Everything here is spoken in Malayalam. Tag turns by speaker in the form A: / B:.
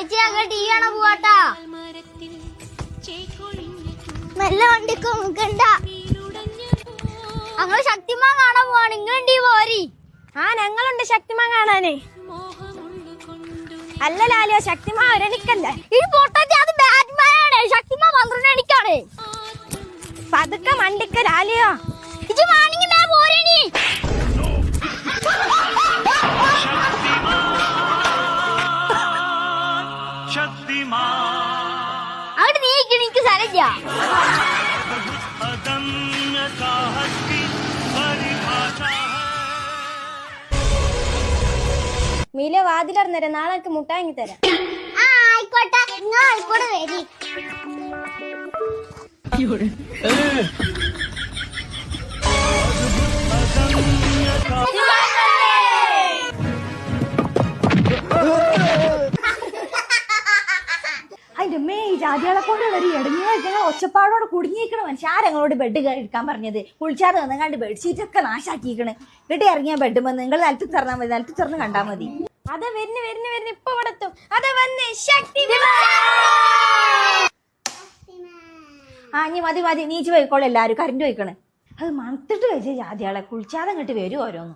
A: മച്ചി ഞങ്ങൾ ടീ വി പോവാട്ടാ. നല്ല വണ്ടിക്ക് മുക്കണ്ട ഞങ്ങൾ ശക്തിമാൻ കാണാൻ പോവാണ്. ഇങ്ങളും ടീ പോരി.
B: ആ ഞങ്ങളുണ്ട് ശക്തിമാൻ കാണാനേ. അല്ല ലാലിയോ ശക്തിമാൻ ഒരണിക്കല്ലേ
A: ഈ പൊട്ടത്തി അത് ബാറ്റ്മാൻ ആണ് ശക്തിമാൻ പന്ത്രണ്ട് മണിക്കാണ്
B: പതുക്കെ മണ്ടിക്ക ലാലിയോ.
A: അവിടെ നീക്കി എനിക്ക്
B: മീല വാതിലറിഞ്ഞേരം നാളെ എനിക്ക് മുട്ടാങ്ങി തരാം.
A: ആയിക്കോട്ടെ
B: ജാതികളെ കൊണ്ട് വരി ഇടങ്ങിയ ഒച്ചപ്പാടോടെ കുടുങ്ങിയിരിക്കണ മനുഷ്യ ആരങ്ങളോട് ബെഡ് എടുക്കാൻ പറഞ്ഞത്? കുളിച്ചാറ് വന്നങ്ങാണ്ട് ബെഡ്ഷീറ്റ് ഒക്കെ നാശാക്കിയിരിക്കണ്. ഇട്ട് ഇറങ്ങിയ ബെഡ് വന്ന് നിങ്ങൾ നിലത്ത് തുറന്നാൽ മതി നിലത്ത് തുറന്ന് കണ്ടാൽ മതി. അതെ വരുന്നു വരുന്നു വരുന്നു ഇപ്പൊ ഇവിടെ എത്തും. അതെ വന്ന് ശക്തി ആ ഇനി മതി മതി നീച്ച് പോയിക്കോളൂ എല്ലാരും കറണ്ട് പോയിക്കണ്. അത് മണത്തിട്ട് വെച്ച ജാതികളെ കുളിച്ചാതെ അങ്ങോട്ട് വരും ഓരോന്ന്.